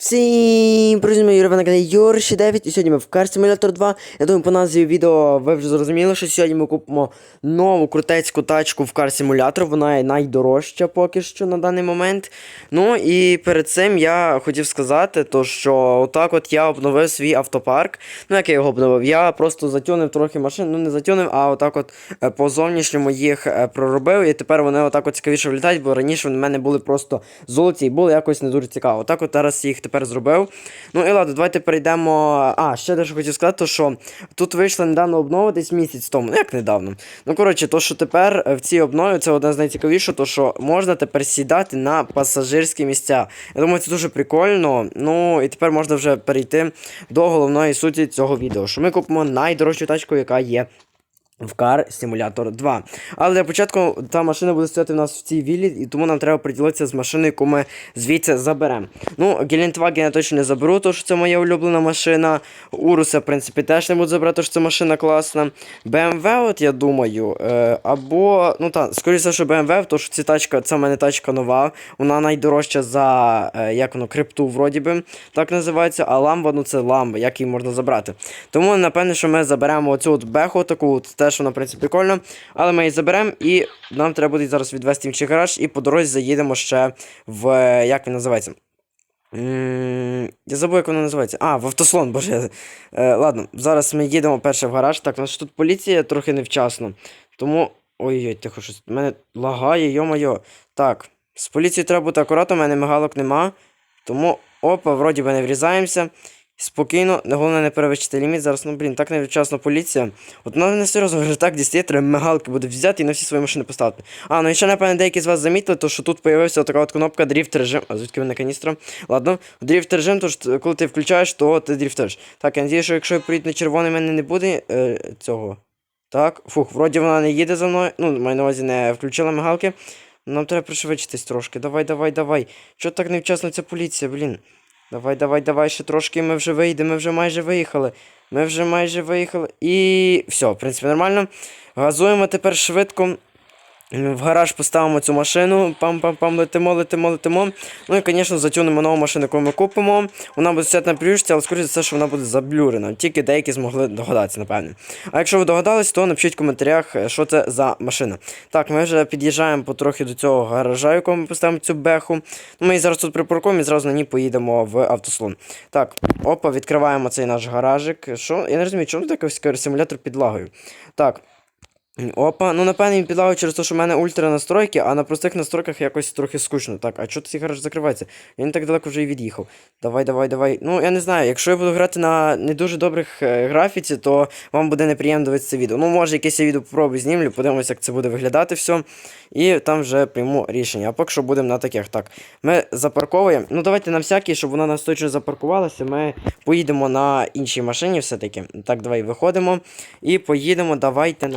Всім привіт, мої Юрій, на каналі Юрші 9 і сьогодні ми в Car Simulator 2. Я думаю, по назві відео ви вже зрозуміли, що сьогодні ми купимо нову крутецьку тачку в Car Simulator. Вона є найдорожча поки що на даний момент. Ну і перед цим я хотів сказати, то, що отак от я обновив свій автопарк. Ну як я його обновив? Я просто затюнив трохи машин, ну не затюнив, а отак от е, по зовнішньому їх е, проробив. І тепер вони отак от цікавіше влітають, бо раніше вони в мене були просто золоті і було якось не дуже цікаво. Отак от зараз їх тепер зробив. Ну і ладно, давайте перейдемо. А, ще дещо хотів сказати, що тут вийшла недавно обнова десь місяць тому. Ну як недавно. Ну коротше, то що тепер е, в цій обнові це одне з найцікавіших, то що можна тепер сідати на пасажирські місця. Я думаю, це дуже прикольно. Ну і тепер можна вже перейти до головної суті цього відео. Що ми купимо найдорожчу тачку, яка є в Car Simulator 2. Але для початку та машина буде стояти в нас в цій віллі, і тому нам треба приділитися з машиною, яку ми звідси заберемо. Ну, Гелендваген я точно не заберу, тому що це моя улюблена машина. Уруса, в принципі, теж не буду забрати, тому що це машина класна. BMW, от я думаю, е, або, ну так, скоріше, що BMW, тому що ця тачка, це в мене тачка нова, вона найдорожча за, е, як воно, крипту, вроді би, так називається, а ламба, ну це ламба, як її можна забрати. Тому, напевне, що ми заберемо оцю от беху таку, от, теж вона, в принципі, прикольна, але ми її заберемо і нам треба буде зараз відвести інший гараж, і по дорозі заїдемо ще в, як він називається? Я забув, як воно називається. А, в автослон, боже. Е, ладно, зараз ми їдемо перше в гараж. Так, у нас тут поліція трохи невчасно. Тому. Ой-ой, тихо, щось. У мене лагає, йо-моє. Так, з поліцією треба бути акуратно, у мене мигалок нема. Тому, опа, вроді би не врізаємося. Спокійно, головне не перевищити ліміт. Зараз, ну блін, так невчасно поліція. От вона не серйозно вже так дістає, треба мигалки буде взяти і на всі свої машини поставити. А, ну і ще, напевно, деякі з вас замітили, то що тут появився така от кнопка дріфт режим. А звідки вона каністра? Ладно, дріфт режим, то ж коли ти включаєш, то ти дріфтиш. Так, я надію, що якщо я приїду на червоний, мене не буде е, цього. Так, фух, вроді вона не їде за мною. Ну, маю на увазі не включила мигалки. Нам треба пришвидшитись трошки. Давай, давай, давай. Чого так невчасно ця поліція, блін? Давай, давай, давай, ще трошки, ми вже вийдемо, ми вже майже виїхали. Ми вже майже виїхали. І все, в принципі, нормально. Газуємо тепер швидко. В гараж поставимо цю машину, пам-пам-пам, летимо, летимо, летимо. Ну і, звісно, затюнемо нову машину, яку ми купимо. Вона буде стояти на плюшці, але скоріше за все, що вона буде заблюрена. Тільки деякі змогли догадатися, напевне. А якщо ви догадались, то напишіть в коментарях, е, що це за машина. Так, ми вже під'їжджаємо потрохи до цього гаража, якому ми поставимо цю беху. Ну, Ми її зараз тут припаркуємо і зразу на ній поїдемо в автослон. Так, опа, відкриваємо цей наш гаражик. Що? Я не розумію, чому такий симулятор під лагою. Так. Опа, ну напевно він підлагав через те, що в мене ультра настройки, а на простих настройках якось трохи скучно. Так, а чого цей гараж закривається? Він так далеко вже і від'їхав. Давай, давай, давай. Ну, я не знаю, якщо я буду грати на не дуже добрих е, графіці, то вам буде неприємно дивитися це відео. Ну, може, якесь я відео попробую знімлю, подивимося, як це буде виглядати все. І там вже прийму рішення. А поки що будемо на таких. Так, ми запарковуємо. Ну, давайте на всякий, щоб вона нас точно запаркувалася, ми поїдемо на іншій машині все-таки. Так, давай виходимо. І поїдемо. Давайте,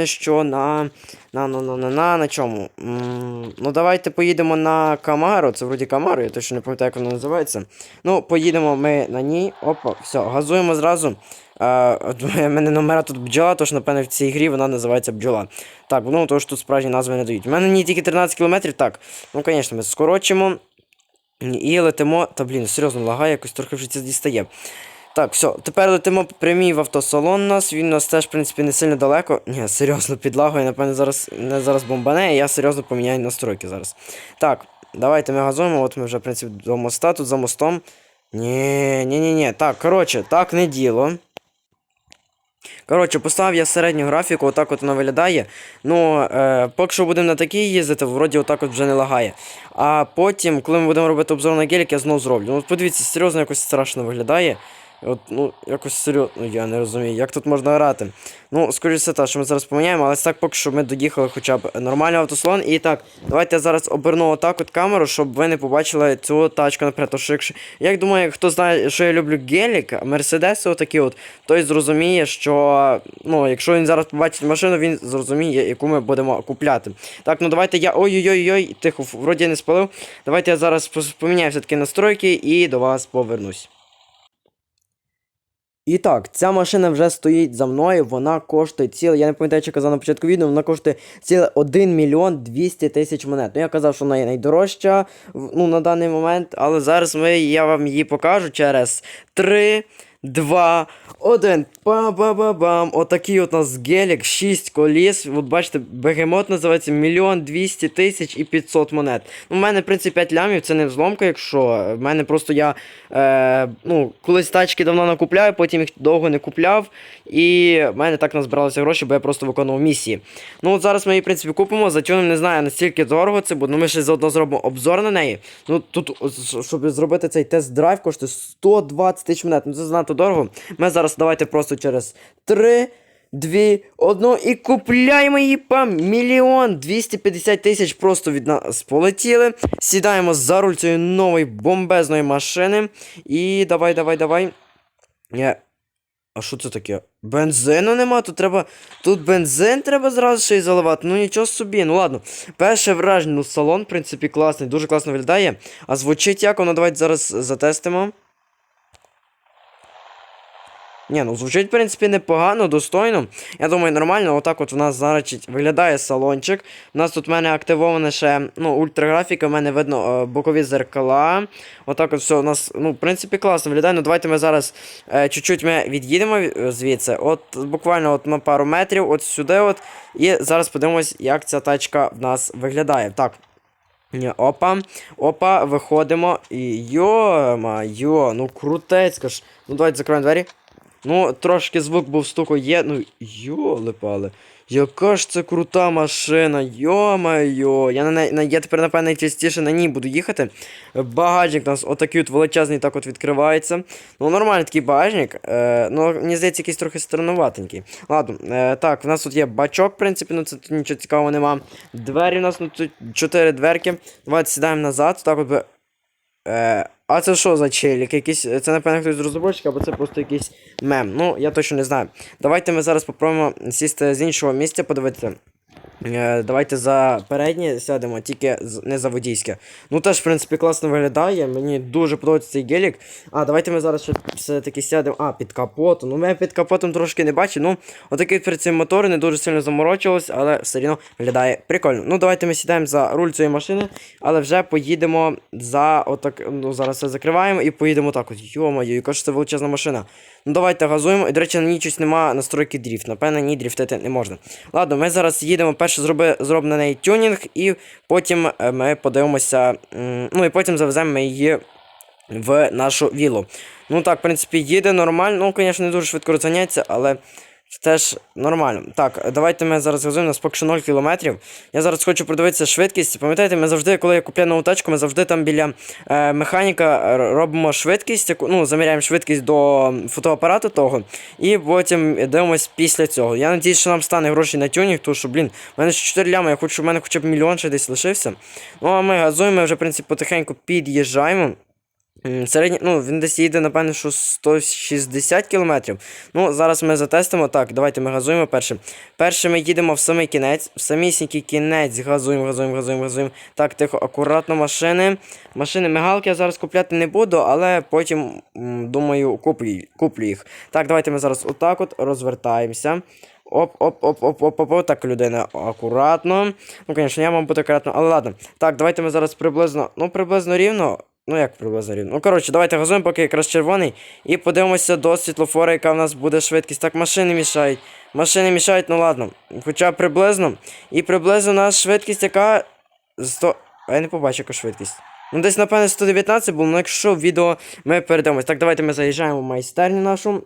напевне, що на. На на на на на на чому? М, Ну, давайте поїдемо на Камару. Це вроді Камару, я точно не пам'ятаю, як вона називається. Ну, поїдемо ми на ній. Опа, все, газуємо зразу. А, У мене номера тут бджола, тож, напевне, в цій грі вона називається бджола. Так, ну тому тут справжні назви не дають. У мене не тільки 13 кілометрів, так. Ну, звісно, ми скорочимо. І летимо. Та блін, серйозно лагає, якось трохи вже це дістає. Так, все, тепер летимо прямій в автосалон нас. Він у нас теж, в принципі, не сильно далеко. Ні, серйозно підлагує, напевно, зараз не зараз бомбане, і я серйозно поміняю настройки зараз. Так, давайте ми газуємо, от ми вже, в принципі, до моста, тут за мостом. Ні, ні, ні, ні. Так, коротше, так не діло. Коротше, поставив я середню графіку, отак от вона виглядає. Ну, е, поки що будемо на такій їздити, вроді отак от вже не лагає. А потім, коли ми будемо робити обзор на гелік, я знову зроблю. Ну, подивіться, серйозно якось страшно виглядає. От, ну, якось серйозно, я не розумію, як тут можна грати. Ну, скоріше те, що ми зараз поміняємо, але так поки що ми доїхали хоча б нормальний автослон. І так, давайте я зараз оберну отак от камеру, щоб ви не побачили цю тачку наперед. Тож, якщо, як думаю, хто знає, що я люблю гелік, мерседеси отакі от, той зрозуміє, що ну, якщо він зараз побачить машину, він зрозуміє, яку ми будемо купляти. Так, ну давайте я. Ой-ой-ой, тихо, вроді не спалив. Давайте я зараз поміняю все-таки настройки і до вас повернусь. І так, ця машина вже стоїть за мною, вона коштує ціле, я не пам'ятаю, чи казав на початку відео, вона коштує ціле 1 мільйон 200 тисяч монет. Ну я казав, що вона є найдорожча ну, на даний момент, але зараз ми, я вам її покажу через 3, 2, 1. Па-ба-ба-бам. Отакий от у нас гелік, 6 коліс. От бачите, бегемот називається мільйон 200 тисяч і 500 монет. В мене, в принципі, 5 лямів, це не взломка, якщо. В мене просто я е, ну, колись тачки давно накупляю, потім їх довго не купляв. І в мене так назбиралися гроші, бо я просто виконував місії. Ну от зараз ми її, в принципі, купимо. Затюнем не знаю, настільки дорого це буде. Ну ми ще заодно зробимо обзор на неї. Ну тут, щоб зробити цей тест-драйв, коштує 120 тисяч монет. Ну це занадто дорого. Ми зараз давайте просто через 3. Дві, одну і купляємо її по мільйон 250 тисяч просто від нас полетіли. Сідаємо за руль цієї нової бомбезної машини. І давай, давай, давай. Е, А що це таке? Бензину нема, тут треба. Тут бензин треба зразу ще й заливати. Ну нічого собі. Ну ладно. Перше враження, ну салон, в принципі, класний, дуже класно виглядає. А звучить як воно, давайте зараз затестимо. Ні, ну звучить, в принципі, непогано, достойно. Я думаю, нормально. Отак от у нас зараз виглядає салончик. У нас тут в мене активована ще ну, ультраграфіка, в мене видно е, бокові зеркала. Отак от все у нас, ну, в принципі, класно виглядає. Ну, давайте ми зараз е, чуть-чуть ми від'їдемо звідси. От буквально от на пару метрів, от сюди. от. І зараз подивимось, як ця тачка в нас виглядає. Так. Опа, опа, виходимо. І йо-ма-йо, ну крутецька ж. Ну давайте закроємо двері. Ну, трошки звук був стуку є. Ну, йоле-пале. Яка ж це крута машина, йо-майо. Я на на, я тепер, напевно, частіше на ній буду їхати. Багажник у нас отакий от величезний так от відкривається. Ну, нормальний такий багажник. Е, ну, мені здається, якийсь трохи странноватенький. Ладно, е, так, в нас тут є бачок, в принципі, ну це тут нічого цікавого нема. Двері у нас ну, тут чотири дверки. Давайте сідаємо назад. Так от би. Е, а це що за челік? Якийсь, це, напевно, хтось з розробочика, або це просто якийсь мем. Ну, я точно не знаю. Давайте ми зараз попробуємо сісти з іншого місця, подивитися. Е, давайте за переднє сядемо, тільки не за водійське. Ну теж, в принципі, класно виглядає. Мені дуже подобається цей гелік. А, давайте ми зараз все-таки сядемо. А, під капотом. Ну, я під капотом трошки не бачу. Ну, отакий перед цим мотор не дуже сильно заморочувалось, але все одно виглядає прикольно. Ну, давайте ми сідаємо за руль цієї машини, але вже поїдемо за отак. Ну, зараз все закриваємо і поїдемо так. От. Йо-моє, яка ж це величезна машина. Ну давайте газуємо. І, до речі, на ній щось нема настройки дріфт. Напевно, ні, дріфтити не можна. Ладно, ми зараз їдемо, зроби, зробимо тюнінг, і потім е, ми подивимося. Ну і потім завеземо її в нашу вілу. Ну так, в принципі, їде нормально. Ну, звісно, не дуже швидко розганяється, але теж нормально. Так, давайте ми зараз газуємо, у нас поки що 0 кілометрів. Я зараз хочу подивитися швидкість. Пам'ятаєте, ми завжди, коли я купляю нову тачку, ми завжди там біля е, механіка робимо швидкість, яку, ну, заміряємо швидкість до фотоапарату того, і потім дивимось після цього. Я надіюсь, що нам стане гроші на тюнінг, тому що, блін, в мене ще 4 лями, я хочу, щоб в мене хоча б мільйон ще десь лишився. Ну, а ми газуємо, ми вже, в принципі, потихеньку під'їжджаємо. М, Середній, ну, він десь їде, напевно, що 160 кілометрів. Ну, зараз ми затестимо. Так, давайте ми газуємо першим. Перше ми їдемо в самий кінець. В самісінький кінець газуємо, газуємо, газуємо, газуємо. Так, тихо, акуратно машини. Машини мигалки я зараз купляти не буду, але потім, думаю, куплю, куплю їх. Так, давайте ми зараз отак от розвертаємося. Оп, оп, оп, оп, оп, оп, оп, так, людина, акуратно. Ну, звісно, я вам буду акуратно, але ладно. Так, давайте ми зараз приблизно, ну, приблизно рівно. Ну, як приблизно рівно. Ну, коротше, давайте газуємо, поки якраз червоний. І подивимося до світлофора, яка в нас буде швидкість. Так, машини мішають. Машини мішають, ну ладно. Хоча приблизно. І приблизно у нас швидкість, яка. 100. А я не побачу, яка швидкість. Ну, десь, напевно, 119 було, ну якщо відео ми перейдемось. Так, давайте ми заїжджаємо в майстерню нашу.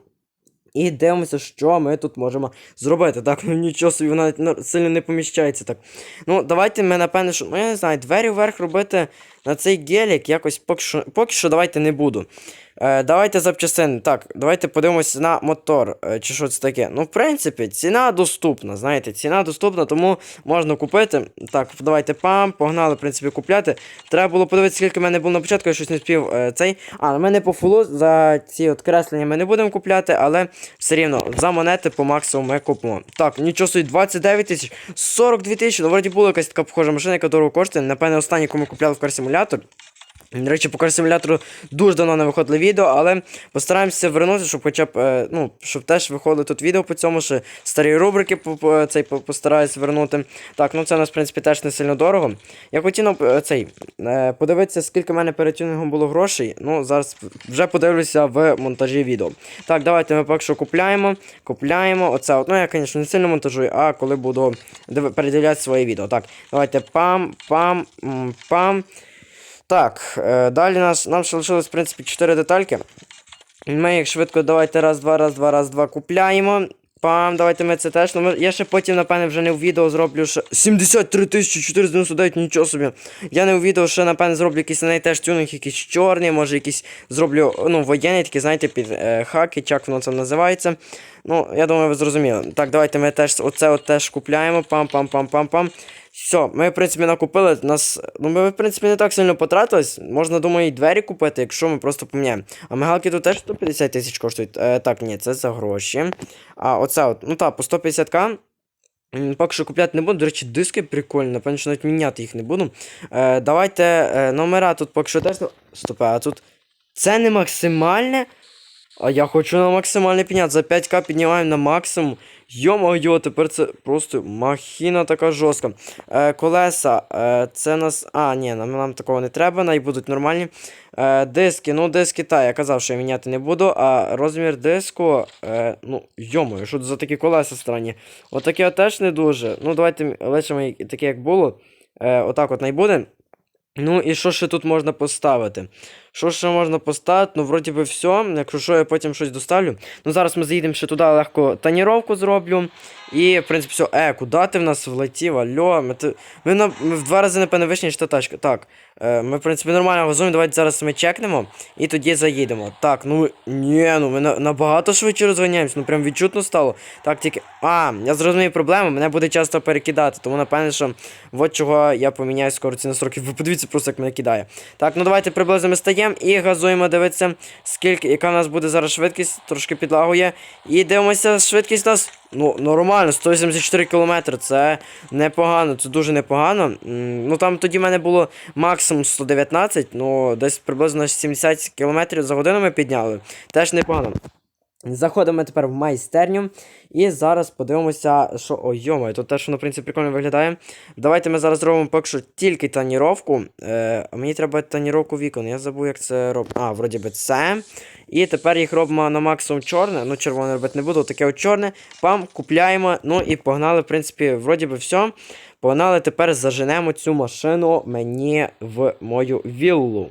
І дивимося, що ми тут можемо зробити. Так, ну нічого собі, вона сильно не поміщається так. Ну, давайте ми, напевно, що. Ну, я не знаю, двері вверх робити на цей гелік якось поки що, поки що давайте не буду. Е, давайте запчастини. Так, давайте подивимося на мотор. Е, чи що це таке. Ну, в принципі, ціна доступна. Знаєте, ціна доступна, тому можна купити. Так, давайте пам, погнали, в принципі, купляти. Треба було подивитися, скільки в мене було на початку, я щось не спів е, цей. А, на мене по фулу за ці от креслення ми не будемо купляти, але все рівно за монети по максимуму ми купимо. Так, нічого собі, 29 тисяч, 42 тисячі. Ну, вроді була якась така похожа машина, яка дорого коштує. Напевне, останній, ми купляли в кар-симулятор. До речі, по симулятору дуже давно не виходили відео, але постараємося вернути, щоб хоча б, е, ну, щоб теж виходили тут відео по цьому, що старі рубрики по- цей постараюсь вернути. Так, ну це у нас, в принципі, теж не сильно дорого. Я хотів е, цей, е, подивитися, скільки в мене перед тюнінгом було грошей. Ну, зараз вже подивлюся в монтажі відео. Так, давайте ми поки що купляємо. Купляємо. Оце, от, ну я, звісно, не сильно монтажую, а коли буду передивляти своє відео. Так, давайте пам, пам, пам. Так, е, далі нас, нам ще лишилось, в принципі, 4 детальки. Ми їх швидко давайте раз, два, раз, два, раз, два купляємо. Пам, давайте ми це теж. Ну, я ще потім, напевне, вже не в відео зроблю ще 73 499, нічого собі. Я не у відео ще, напевне, зроблю якийсь на теж тюнинг, якийсь чорний, може якийсь зроблю, ну, воєнний, такий, знаєте, під е, хаки, як воно це називається. Ну, я думаю, ви зрозуміли. Так, давайте ми теж оце от теж купляємо. Пам-пам-пам-пам-пам. Все, ми, в принципі, накупили. Нас, ну, ми, в принципі, не так сильно потратились. Можна, думаю, і двері купити, якщо ми просто поміняємо. А мигалки тут теж 150 тисяч коштують. Е, так, ні, це за гроші. А оце от, ну так, по 150к. Поки що купляти не буду. До речі, диски прикольні, напевно, що навіть міняти їх не буду. Е, давайте е, номера тут поки що теж. Стопе, а тут. Це не максимальне. А я хочу на максимальне підняти. За 5к піднімаємо на максимум. Йо-моє, тепер це просто махіна така жорстка. Е, колеса, е, це нас. А, ні, нам, нам такого не треба, най будуть нормальні. Е, диски, ну диски, та, я казав, що я міняти не буду, а розмір диску. Е, ну, йомою, що за такі колеса странні. Отакі от теж не дуже. Ну, давайте лишимо таке, як було. Е, отак от най буде. Ну і що ще тут можна поставити? Що ще можна поставити? Ну, вроді би все. Якщо що, я потім щось доставлю. Ну, зараз ми заїдемо ще туди легко таніровку зроблю. І, в принципі, все. Е, куди ти в нас влетів? Альо, ми, ти... ми, на... ми в два рази, напевно, вищі, ніж та тачка. Так. Е, ми, в принципі, нормально газуємо. Давайте зараз ми чекнемо і тоді заїдемо. Так, ну ні, ну ми на... набагато швидше розганяємось. Ну прям відчутно стало. Так, тільки. А, я зрозумів проблему, мене буде часто перекидати. Тому, напевно, що от чого я поміняю скоро ці насроки. Ви подивіться просто, як мене кидає. Так, ну давайте приблизно ми стаємо і газуємо дивитися, скільки, яка в нас буде зараз швидкість, трошки підлагує. І дивимося, швидкість у нас. Ну, нормально, 184 км, це непогано, це дуже непогано. Ну там тоді в мене було максимум 119, ну десь приблизно 70 км за годину ми підняли. Теж непогано. Заходимо тепер в майстерню. І зараз подивимося, що. Ой, йома, тут теж воно, в принципі, прикольно виглядає. Давайте ми зараз зробимо поки що тільки таніровку. Е, мені треба таніровку вікон. Я забув, як це робити. А, вроді би це. І тепер їх робимо на максимум чорне. Ну, червоне робити не буду, таке от чорне. Пам, купляємо. Ну і погнали, в принципі, вроді би все. Погнали, тепер заженемо цю машину мені в мою віллу.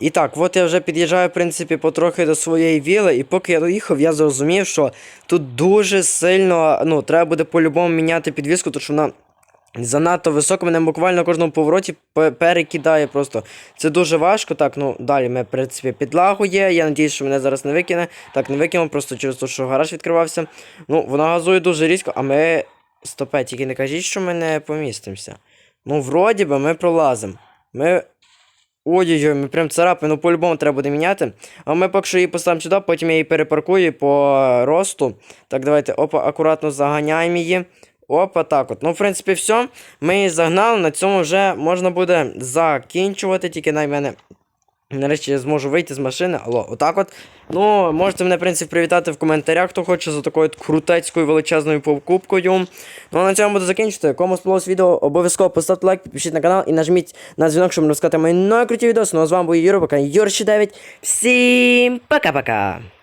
І так, от я вже під'їжджаю, в принципі, потрохи до своєї віли, і поки я доїхав, я зрозумів, що тут дуже сильно, ну, треба буде по-любому міняти підвіску, тому що вона занадто висока, мене буквально на кожному повороті перекидає просто. Це дуже важко. Так, ну далі ми, в принципі, підлагує. Я надіюсь, що мене зараз не викине. Так, не викинув, просто через те, що гараж відкривався. Ну, вона газує дуже різко, а ми. Стопе, тільки не кажіть, що ми не помістимося. Ну, вроді би, ми пролазимо. Ми Ой-ой-ой, ми прям царапи, ну по-любому треба буде міняти. А ми поки що її поставимо сюди, потім я її перепаркую по росту. Так, давайте, опа, акуратно заганяємо її. Опа, так от. Ну, в принципі, все. Ми її загнали, на цьому вже можна буде закінчувати, тільки на мене. Нарешті я зможу вийти з машини. Алло, отак от. Ну, можете мене, в принципі, привітати в коментарях, хто хоче за такою крутецькою величезною покупкою. Ну а на цьому буду закінчити. Кому сподобалось відео, обов'язково поставте лайк, підпишіть на канал і нажміть на дзвінок, щоб не розказати мої найкруті відео. Ну а з вами був Юра, пока Юрші 9. Всім пока-пока!